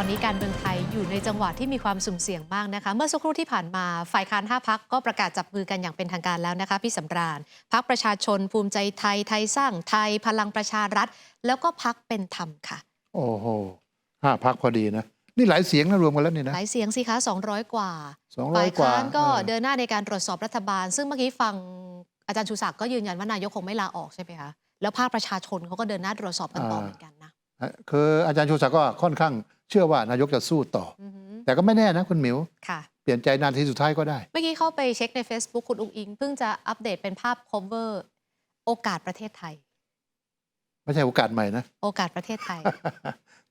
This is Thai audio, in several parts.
อนนี้การเมืองไทยอยู่ในจังหวะที่มีความสุ่มเสี่ยงมากนะคะ เมื่อสักครู่ที่ผ่านมาฝ่ายค้าน5พักก็ประกาศจับมือกันอย่างเป็นทางการแล้วนะคะ พี่สำราญพักประชาชนภูมิใจไทยไทยสร้างไทยพลังประชารัฐ แล้วก็พักเป็นธรรมค่ะ โอ้โหห้าพักพอดีนะ นี่หลายเสียงนะรวมกันแล้วนี่นะหลายเสียงสิคะ200 กว่าสองร้อฝ่ายยกว่าค้านก็ออเดินหน้าในการตรวจสอบรัฐบาล ซึ่งเมื่อกี้ฟังอาจารย์ชูศักดิ์ก็ยืนยันว่านายกคงไม่ลาออกใช่ไหมคะแล้วภาคประชาชนเขาก็เดินหน้าตรวจสอบกันต่อเหมือนกันนะคืออาจารย์ชูศักดิ์ก็ค่อนข้าง เชื่อว่านายกจะสู้ต่ออือหือแต่ก็ไม่แน่นะคุณหมิวค่ะเปลี่ยนใจนาทีสุดท้ายก็ได้ เมื่อกี้เข้าไปเช็คใน Facebook คุณอุ้งอิง เพิ่งจะอัปเดตเป็นภาพ cover โอกาสประเทศไทย ไม่ใช่โอกาสใหม่นะ โอกาสประเทศไทย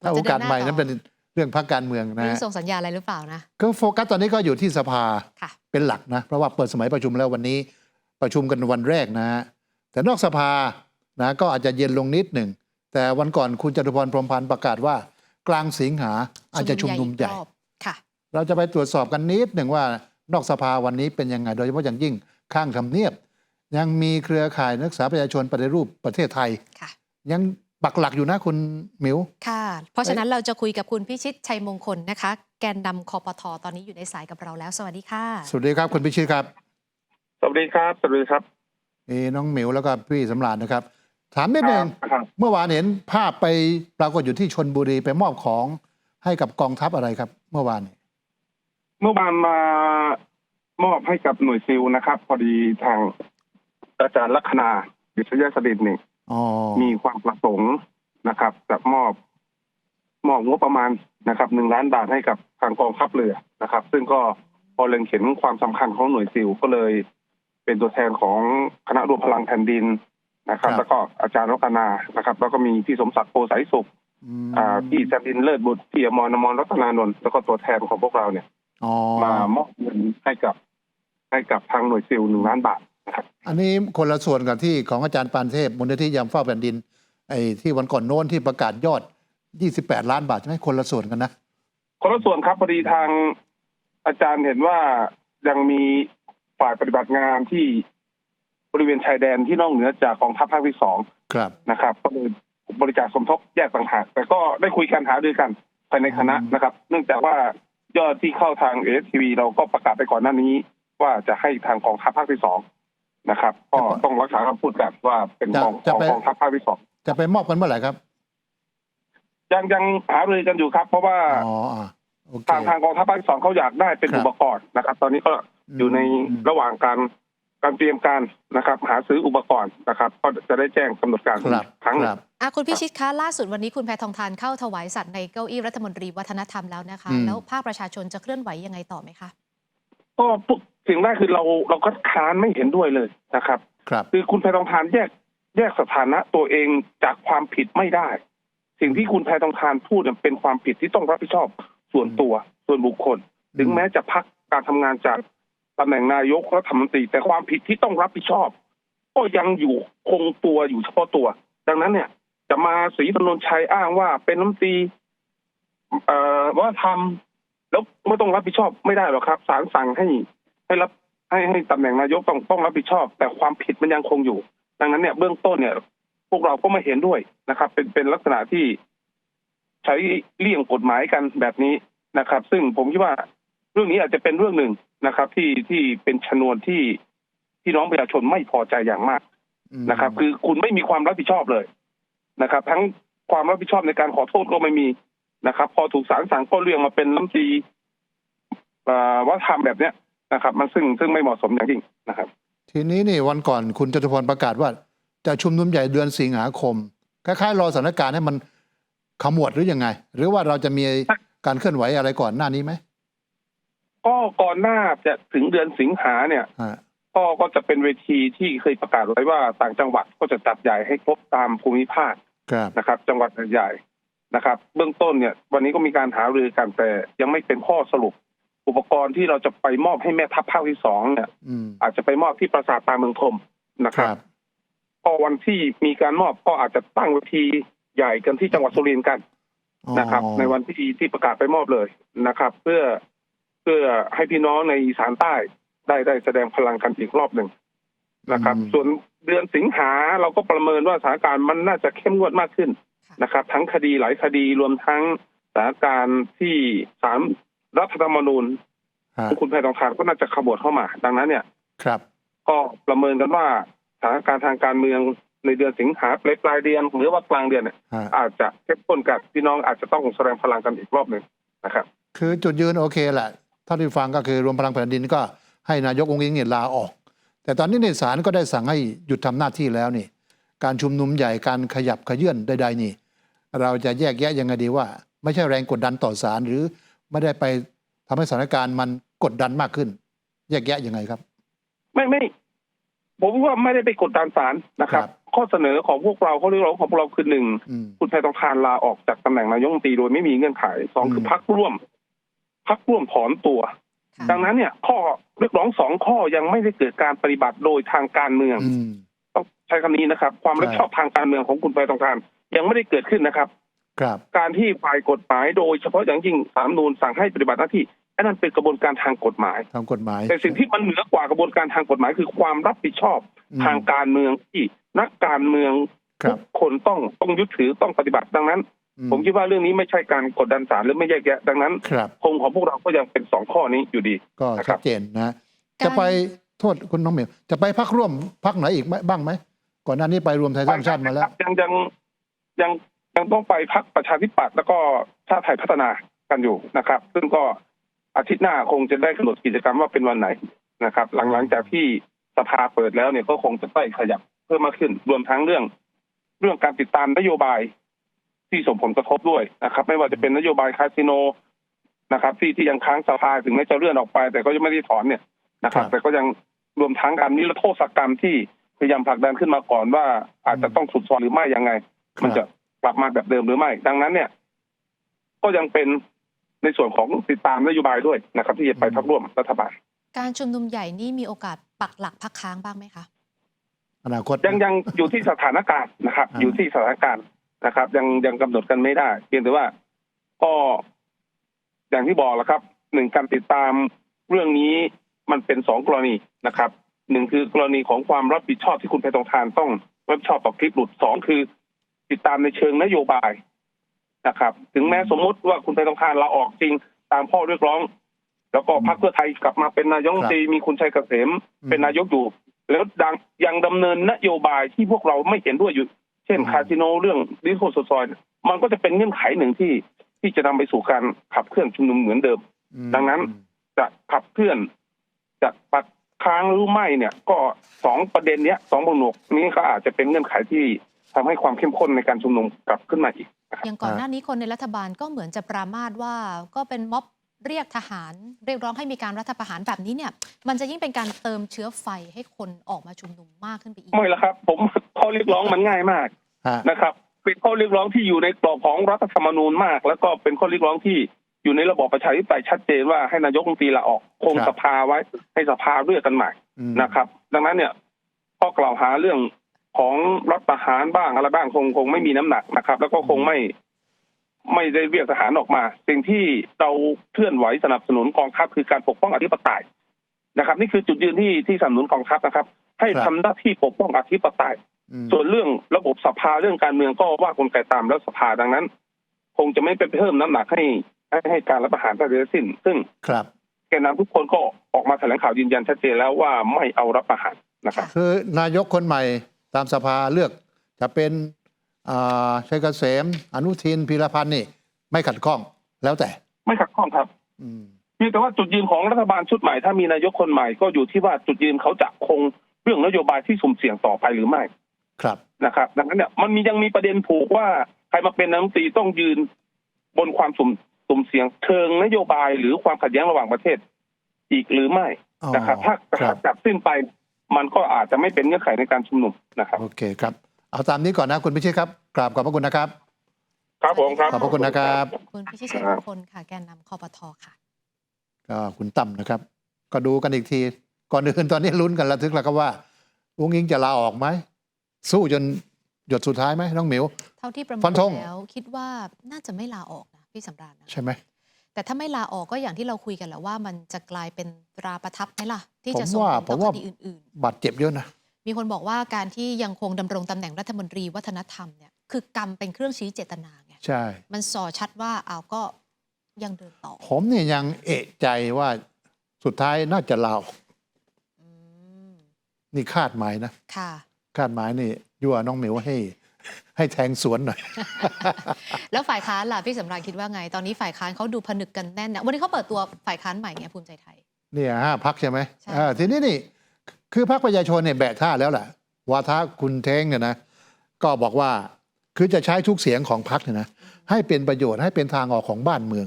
ถ้าโอกาสใหม่นั้นเราจะเดิเป็นนหน้าต่อเรื่องพรรคการเมืองนะนี่ฮะส่งสัญญาณอะไรหรือเปล่านะก็โฟกัสตอนนี้ก็อยู่ที่สภาค่ะเป็นหลักนะ เพราะว่าเปิดสมัยประชุมแล้ววันนี้ประชุมกันวันแรกนะฮะแต่นอกสภานะก็อาจจะเย็นลงนิดหนึ่งแต่วันก่อนคุณจตุพรพรหมพันธ์ประกาศว่า กลางสิงหาอาจจะชุมนุมใหญ่อีกรอบค่ะเราจะไปตรวจสอบกันนิดหนึ่งว่านอกสภาวันนี้เป็นยังไง โดยเฉพาะอย่างยิ่งข้างทำเนียบ ยังมีเครือข่ายนักศึกษาประชาชนปฏิรูปประเทศไทยค่ะยังปักหลักอยู่นะคุณหมิวค่ะ เพราะฉะนั้นเราจะคุยกับคุณพิชิตชัยมงคลนะคะ แกนนำคอปทตอนนี้อยู่ในสายกับเราแล้ว สวัสดีค่ะ สวัสดีครับคุณพิชิตครับ สวัสดีครับ สวัสดีครับมีน้องหมิวแล้วก็พี่สำราญนะครับ ถามนิดหนึ่งครับ เมื่อวานเห็นภาพไปปรากฏอยู่ที่ชนบุรีไปมอบของให้กับกองทัพอะไรครับ เมื่อวานนี้เมื่อวานมามอบให้กับหน่วยซิลนะครับ พอดีทางอาจารย์ลัคนาวิทยาสดิตนี่อ๋อมีความประสงค์นะครับจะมอบมอบงบประมาณนะครับหนึ่งล้านบาทให้กับทางกองทัพเรือนะครับ ซึ่งก็พอเล็งเห็นความสำคัญของหน่วยซิลก็เลย เป็นตัวแทนของคณะรวมพลังแผ่นดิน นะครับ แล้วก็อาจารย์ลัคนานะครับ แล้วก็มีพี่สมศักดิ์โพสายสุขอืมอ่าพี่จันดินเลิศบุตรพี่อมรนมรรัตนานนท์แล้วก็ตัวแทนของพวกเราเนี่ยอ๋อมามอบเงินให้กับ ให้กับทางหน่วยซิลหนึ่งล้านบาทนะครับอันนี้คนละส่วนกับที่ของอาจารย์ปานเทพมูลนิธิยามเฝ้าแผ่นดิน ไอ้ที่วันก่อนโน้นที่ประกาศยอด 28 ล้านบาทใช่ไหมคนละส่วนกันนะ คนละส่วนครับพอดีทางอาจารย์เห็นว่ายังมีฝ่ายปฏิบัติงานที่บ ริเวณชายแดนที่นอกเหนือจากกองทัพภาคที่สองครับนะครับ ก็เลยบริจาคสมทบแยกต่างหากแต่ก็ได้คุยกันหารือกันภายในคณะนะครับ เนื่องจากว่ายอดที่เข้าทางเอสทีวีเราก็ประกาศไปก่อนหน้านี้ ว่าจะให้ทางกองทัพภาคที่สองนะครับ ก็ต้องรักษาคำพูดกันว่าเป็นของจะของไปกองทัพภาคที่สองจะไปมอบกันเมื่อไหร่ครับ ยังยังหารือกันอยู่ครับ เพราะว่าอ๋ออะโอเคทางทางกองทัพภาคที่สองเขาอยากได้เป็นครับอุปกรณ์นะครับ ตอนนี้ก็อยู่ในอืมระหว่างการ การเตรียมการนะครับ หาซื้ออุปกรณ์นะครับ ก็จะได้แจ้งกำหนดการครับครั้งหคนึ่รังบอะคุณพิชิตคะล่าสุดวันนี้คุณแพทองทานเข้าถวายสัตว์ในเก้าอี้รัฐมนตรีวัฒนธรรมแล้วนะคะอืมแล้วภาคประชาชนจะเคลื่อนไหวยังไงต่อไหมคะก็ปุ๊บสิ่งแรกคือเราเราก็ค้านไม่เห็นด้วยเลยนะครับครับคือคุณแพทองทานแยกแยกสถานะตัวเองจากความผิดไม่ได้ สิ่งที่คุณแพทองทานพูดเนี่ยเป็นความผิดที่ต้องรับผิดชอบส่วนตัวส่วนบุคคล ถึงแม้จะพักการทำงานจาก ตำแหน่งนายกรัฐมนตรีแต่ความผิดที่ต้องรับผิดชอบ ก็ยังอยู่คงตัวอยู่เฉพาะตัว ดังนั้นเนี่ย จะมาศรีถนนชัยอ้างว่าเป็นน้ำตรีเอ่อว่าทำแล้วไม่ต้องรับผิดชอบไม่ได้หรอกครับศาลสั่งให้ให้รับให้ให้ตำแหน่งนายกต้องต้องรับผิดชอบ แต่ความผิดมันยังคงอยู่ ดังนั้นเนี่ยเบื้องต้นเนี่ย พวกเราก็ไม่เห็นด้วยนะครับ เป็นเป็นลักษณะที่ใช้เลี่ยงกฎหมายกันแบบนี้นะครับ ซึ่งผมคิดว่าเรื่องนี้อาจจะเป็นเรื่องหนึ่ง นะครับ ที่ที่เป็นชนวนที่ที่น้องประชาชนไม่พอใจอย่างมากอืมนะครับ คือคุณไม่มีความรับผิดชอบเลยนะครับ ทั้งความรับผิดชอบในการขอโทษก็ไม่มีนะครับ พอถูกศาลสั่งก็เรื่องมาเป็นน้ำตรีเอ่อวัฒนธรรมแบบเนี้ยนะครับ มันซึ่งซึ่งไม่เหมาะสมอย่างยิ่งนะครับ ทีนี้นี่วันก่อนคุณจตุพรประกาศว่า จะชุมนุมใหญ่เดือนสิงหาคมคล้ายๆรอสถานการณ์ให้มันขมวดหรือยังไง หรือว่าเราจะมีการเคลื่อนไหวอะไรก่อนหน้านี้ไหม ก็ก่อนหน้าจะถึงเดือนสิงหาเนี่ยฮะก็ก็จะเป็นเวทีที่เคยประกาศไว้ว่าต่างจังหวัดก็จะจัดใหญ่ให้ครบตามภูมิภาคครับ นะครับ จังหวัดใหญ่ๆนะครับ เบื้องต้นเนี่ย วันนี้ก็มีการหารือกันแต่ยังไม่เป็นข้อสรุป อุปกรณ์ที่เราจะไปมอบให้แม่ทัพภาคที่สองเนี่ย อืมอาจจะไปมอบที่ปราสาทตาเมืองพรมนะคครับรับพอวันที่มีการมอบก็อาจจะตั้งเวทีใหญ่กันที่จังหวัดสุรินทร์กันอ๋อนะครับ ในวันที่ที่ประกาศไปมอบเลยนะครับ เพื่อ เพื่อให้พี่น้องในอีสานใต้ได้ได้แสดงพลังกันอีกรอบหนึ่งนะครับอืมส่วนเดือนสิงหาเราก็ประเมินว่าสถานการณ์มันน่าจะเข้มงวดมากขึ้นค่ะนะครับ ทั้งคดีหลายคดีรวมทั้งสถานการณ์ที่ศาลรัฐธรรมนูญฮะคุณแพทองทานก็น่าจะขบวดเข้ามา ดังนั้นเนี่ยครับ ก็ประเมินกันว่าสถานการณ์ทางการเมืองในเดือนสิงหาปลายปลายเดือนหรือว่ากลางเดือนเนี่ยฮะอาจจะเข้มข้นกับพี่น้องอาจจะต้องแสดงพลังกันอีกรอบหนึ่งนะครับ คือจุดยืนโอเคแหละเท่าที่ฟังก็คือรวมพลังแผ่นดินก็ให้นายกองค์อิงเนี่ยลาออก แต่ตอนนี้ในศาลก็ได้สั่งให้หยุดทำหน้าที่แล้วนี่ การชุมนุมใหญ่การขยับขยื่นใดๆนี่ เราจะแยกแยะยังไงดีว่า ไม่ใช่แรงกดดันต่อศาลหรือไม่ได้ไปทำให้สถานการณ์มันกดดันมากขึ้น แยกแยะยังไงครับ ไม่ไม่ผมว่าไม่ได้ไปกดดันศาลนะครับครับข้อเสนอของพวกเราข้อเรียกร้องของพวกเราคือหนึ่งอืมคุณแพทองทานลาออกจากตำแหน่งนายกรัฐมนตรีโดยไม่มีเงื่อนไขสองอืมคือพักร่วม พักร่วมถอนตัวค่ะดังนั้นเนี่ย ข้อเรียกร้องสองข้อยังไม่ได้เกิดการปฏิบัติโดยทางการเมืองอืมต้องใช้คำนี้นะครับ ความรับผิดชอบทางการเมืองของคุณแพทองทานยังไม่ได้เกิดขึ้นนะครับครับการที่ฝ่ายกฎหมายโดยเฉพาะอย่างยิ่งสามนูนสั่งให้ปฏิบัติหน้าที่อันนั้นเป็นกระบวนการทางกฎหมายทางกฎหมาย แต่สิ่งที่มันเหนือกว่ากระบวนการทางกฎหมาย คือความรับผิดชอบอืมทางการเมืองที่นักการเมืองครัทุบกคนต้องต้องยึดถือต้องปฏิบัติดังนั้นอื ผมคิดว่าเรื่องนี้ไม่ใช่การกดดันศาลหรือไม่แยกแยะดังนั้นครับคงของพวกเราก็ยังเป็นสองข้อนี้อยู่ดีก็นะครับชัดเจนนะการจะไปโทษคุณน้องเหมียวจะไปพักร่วมพักไหนอีกไหมบ้างไหมก่อนหน้านี้ไปรวมไทยสร้างชาติมาแล้ว ยังยังยังยังต้องไปพักประชาธิปัตย์แล้วก็ชาติไทยพัฒนากันอยู่นะครับ ซึ่งก็อาทิตย์หน้าคงจะได้กำหนดกิจกรรมว่าเป็นวันไหนนะครับ หลังหลังจากที่สภาเปิดแล้วเนี่ยก็คงจะได้ขยับเพิ่มมากขึ้น รวมทั้งเรื่อง เรื่องการติดตามนโยบาย ที่ส่งผลกระทบด้วยนะครับ ไม่ว่าจะเป็นนโยบายคาสิโนนะครับ ที่ที่ยังค้างสภาถึงแม้จะเลื่อนออกไป แต่ก็ยังไม่ได้ถอนเนี่ยนะครับครับแต่ก็ยังรวมทั้งการนิรโทษกรรมที่พยายามผลักดันขึ้นมาก่อนว่าอาจจะต้องสุดซอยหรือไม่ยังไง มันจะกลับมาแบบเดิมหรือไม่ ดังนั้นเนี่ย ก็ยังเป็นในส่วนของติดตามนโยบายด้วยนะครับ ที่จะไปพักร่วมรัฐบาล การชุมนุมใหญ่นี่มีโอกาสปักหลักพักค้างบ้างไหมคะอนาคตยังยังอยู่ที่สถานการณ์นะครับอ่าอยู่ที่สถานการณ์ นะครับ ยังยังกำหนดกันไม่ได้ เพียงแต่ว่าก็อย่างที่บอกแล้วครับหนึ่งการติดตามเรื่องนี้มันเป็นสองกรณีนะครับหนึ่งคือกรณีของความรับผิดชอบที่คุณแพทองทานต้องรับผิดชอบต่อคลิปหลุดสองคือ ติดตามในเชิงนโยบายนะครับ ถึงแม้สมมุติว่าคุณแพทองทานลาออกจริงตามข้อเรียกร้อง แล้วก็พรรคเพื่อไทยกลับมาเป็นนายกรัฐมนตรีมีคุณชัยเกษมเป็นนายกอยู่ แล้วดังยังดำเนินนโยบายที่พวกเราไม่เห็นด้วยอยู่ เช่นอืมคาสิโนเรื่องดิโคซอยเนี่ยมันก็จะเป็นเงื่อนไขหนึ่งที่ที่จะนำไปสู่การขับเคลื่อนชุมนุมเหมือนเดิมอืมดังนั้นจะขับเคลื่อนจะปัดค้างหรือไม่เนี่ย ก็สองประเด็นเนี้ยสองบนหนวกนี้ก็อาจจะเป็นเงื่อนไขที่ทำให้ความเข้มข้นในการชุมนุมกลับขึ้นมาอีกนะครับอย่างก่อนหน้านี้คนในรัฐบาลก็เหมือนจะปรามาสว่าก็เป็นม็อบ เรียกทหารเรียกร้องให้มีการรัฐประหารแบบนี้เนี่ย มันจะยิ่งเป็นการเติมเชื้อไฟให้คนออกมาชุมนุมมากขึ้นไปอีกไม่ละครับ ผมข้อเรียกร้องมันง่ายมากฮะนะครับเป็นข้อเรียกร้องที่อยู่ในกรอบของรัฐธรรมนูญมาก แล้วก็เป็นข้อเรียกร้องที่อยู่ในระบอบประชาธิปไตยชัดเจนว่าให้นายกรัฐมนตรีลาออกคงครับสภาไว้ให้สภาเลือกกันใหม่อืมนะครับ ดังนั้นเนี่ยข้อกล่าวหาเรื่องของรัฐประหารบ้างอะไรบ้างคงคงไม่มีน้ำหนักนะครับ แล้วก็คงไม่ ไม่ได้เรียกทหารออกมา สิ่งที่เราเคลื่อนไหวสนับสนุนกองทัพคือการปกป้องอธิปไตยนะครับ นี่คือจุดยืนที่ที่สนับสนุนกองทัพนะครับ ให้ทำหน้าที่ปกป้องอธิปไตยอืมส่วนเรื่องระบบสภาเรื่องการเมืองก็ว่ากลไกตามแล้วสภาดังนั้น คงจะไม่ไปเพิ่มน้ำหนักให้ให้ให้การรับประหารได้ทั้งสิ้น ซึ่งครับแกนนำทุกคนก็ออกมาแถลงข่าวยืนยันชัดเจนแล้วว่าไม่เอารับประหารนะครับคือนายกคนใหม่ตามสภาเลือกจะเป็นอ่า ชัยเกษมอนุทินพีรพันธ์นี่ ไม่ขัดข้องแล้วแต่ ไม่ขัดข้องครับอืมเพียงแต่ว่าจุดยืนของรัฐบาลชุดใหม่ถ้ามีนายกคนใหม่ก็อยู่ที่ว่าจุดยืนเขาจะคงเรื่องนโยบายที่สุ่มเสี่ยงต่อไปหรือไม่ ครับนะครับ ดังนั้นเนี่ยมันมียังมีประเด็นผูกว่าใครมาเป็นนายกรัฐมนตรีต้องยืนบนความสุ่มสุ่มเสี่ยงเชิงนโยบายหรือความขัดแย้งระหว่างประเทศ อีกหรือไม่อ๋อนะครับ ถ้าครับจับสิ้นไป มันก็อาจจะไม่เป็นเงื่อนไขในการชุมนุมนะครับ โอเคครับ เอาตามนี้ก่อนนะคุณพิชิตครับกราบขอบพระคุณนะครับ ครับผมครับ ขอบพระคุณนะครับ คุณพิชิตเฉลิมพลค่ะแกนนำคอปทค่ะ ก็คุณตั้มนะครับ ก็ดูกันอีกที ก่อนอื่นตอนนี้ลุ้นกันระทึกแล้วก็ว่าอุ้งอิงจะลาออกไหม สู้จนหยดสุดท้ายไหมน้องหมิว เท่าที่ประเมิฟันธงแล้วคิดว่าน่าจะไม่ลาออกนะพี่สำราญนะ ใช่ไหม แต่ถ้าไม่ลาออกก็อย่างที่เราคุยกันแหล้วว่ามันจะกลายเป็นตราประทับไหมล่ะ ที่จะผมส่งว่าผลต่อผมว่าคดีอื่น บาดเจ็บเยอะนะๆ มีคนบอกว่าการที่ยังคงดำรงตำแหน่งรัฐมนตรีวัฒนธรรมเนี่ยคือกรรมเป็นเครื่องชี้เจตนาไงใช่ มันส่อชัดว่าเอาวก็ยังเดินต่อ ผมเนี่ยยังเอะใจว่าสุดท้ายน่าจะลาออกอืมนี่คาดหมายนะค่ะคาดหมายนี่ยั่วน้องหมิวให้ ให้แทงสวนหน่อย แล้วฝ่ายค้านล่ะพี่สำราญคิดว่าไง ตอนนี้ฝ่ายค้านเขาดูผนึกกันแน่นนะวันนี้เขาเปิดตัวฝ่ายค้านใหม่ไงภูมิใจไทย เนี่ยห้าพักใช่ไหมใช่อ่าทีนี้นี่ คือพักประชาชนเนี่ยแบะท่าแล้วแหละวาทะคุณเท้งเนี่ยนะก็บอกว่าคือจะใช้ทุกเสียงของพักเนี่ยนะให้เป็นประโยชน์ให้เป็นทางออกของบ้านเมือง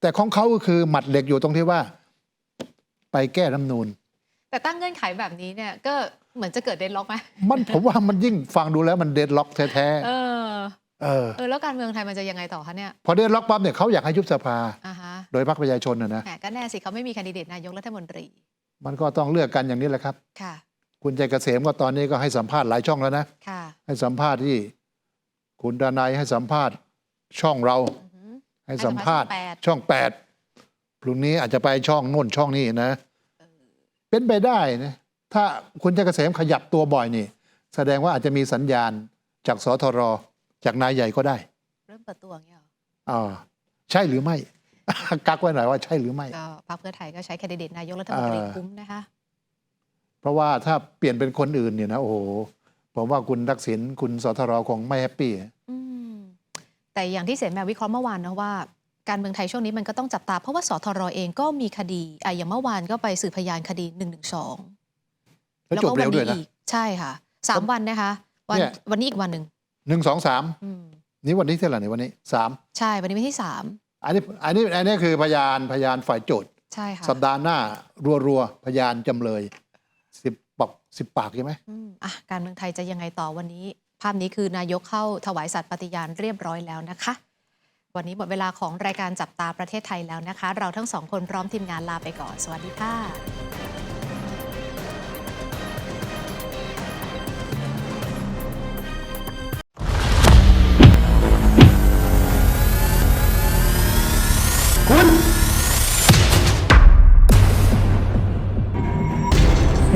แต่ของเขาก็คือหมัดเหล็กอยู่ตรงที่ว่า ไปแก้รัฐธรรมนูนแต่ตั้งเงื่อนไขแบบนี้เนี่ย ก็เหมือนจะเกิดเดนล็อกไหมมันผมว่ามันยิ่งฟังดูแล้วมันเดดล็อกแท้เออๆเออเออแล้วการเมืองไทยมันจะยังไงต่อคะเนี่ยพอเดดล็อกปั๊บเนี่ยเขาอยากให้ยุบสภาอ่าฮะโดยพรรคประชาชนนะนะแหมก็แน่สิเขาไม่มีแคนดิเดตนายกรัฐมนตรี มันก็ต้องเลือกกันอย่างนี้แหละครับ ค่ะ คุณใจเกษมก็ตอนนี้ก็ให้สัมภาษณ์หลายช่องแล้วนะ ค่ะ ให้สัมภาษณ์ที่คุณดานายให้สัมภาษณ์ช่องเราอือหือให้สัมภาษณ์ให้สัมภาษณ์ช่องแปดพรุ่งนี้อาจจะไปช่องโน่นช่องนี้นะ เป็นไปได้นะถ้าคุณใจเกษมขยับตัวบ่อยนี่ แสดงว่าอาจจะมีสัญญาณจากสทรจากนายใหญ่ก็ได้เริ่มเปิดตัวอย่างเงี้ยเหรอ อ่าใช่หรือไม่ กักไว้หน่อยว่าใช่หรือไม่ ก็พรรคเพื่อไทยก็ใช้แคนดิเดตนายกรัฐมนตรีเออคุ้มนะคะ เพราะว่าถ้าเปลี่ยนเป็นคนอื่นเนี่ยนะโอ้โหผมว่าคุณทักษิณคุณสทรคงไม่แฮปปี้อืมแต่อย่างที่เสนแมววิเคราะห์เมื่อวานนะว่าการเมืองไทยช่วงนี้มันก็ต้องจับตา เพราะว่าสทรเองก็มีคดีอะอย่างเมื่อวานก็ไปสืบพยานคดี1นึแล้วจบเร็วด้วยนะอีกใช่ค่ะสามวันนะคะ วันเนี่ยวันนี้อีกวันหนึ่งหนึ่งสองสามอืมนี่วันนี้เท่าไหร่เนี่ยวันนี้สามใช่วันนี้วันที่สาม อันนี้อันนี้อันนี้คือพยานพยานฝ่ายโจทย์ ใช่ค่ะสัปดาห์หน้า รัวๆ พยานจำเลยสิบปากสิบปากใช่ไหม อืมอะการเมืองไทยจะยังไงต่อวันนี้ ภาพนี้คือนายกเข้าถวายสัตย์ปฏิญาณเรียบร้อยแล้วนะคะ วันนี้หมดเวลาของรายการจับตาประเทศไทยแล้วนะคะ เราทั้งสองคนพร้อมทีมงานลาไปก่อน สวัสดีค่ะ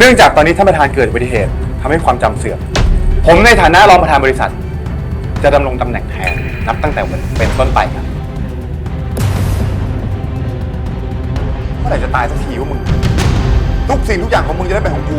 เนื่องจากตอนนี้ท่านประธานเกิดอุบัติเหตุทำให้ความจำเสื่อม ผมในฐานะรองประธานบริษัท จะดำรงตำแหน่งแทนนับตั้งแต่วันเป็นต้นไปครับเมื่อไหร่จะตายสักทีวะมึง ทุกสิ่งทุกอย่างของมึงจะได้เป็นของกู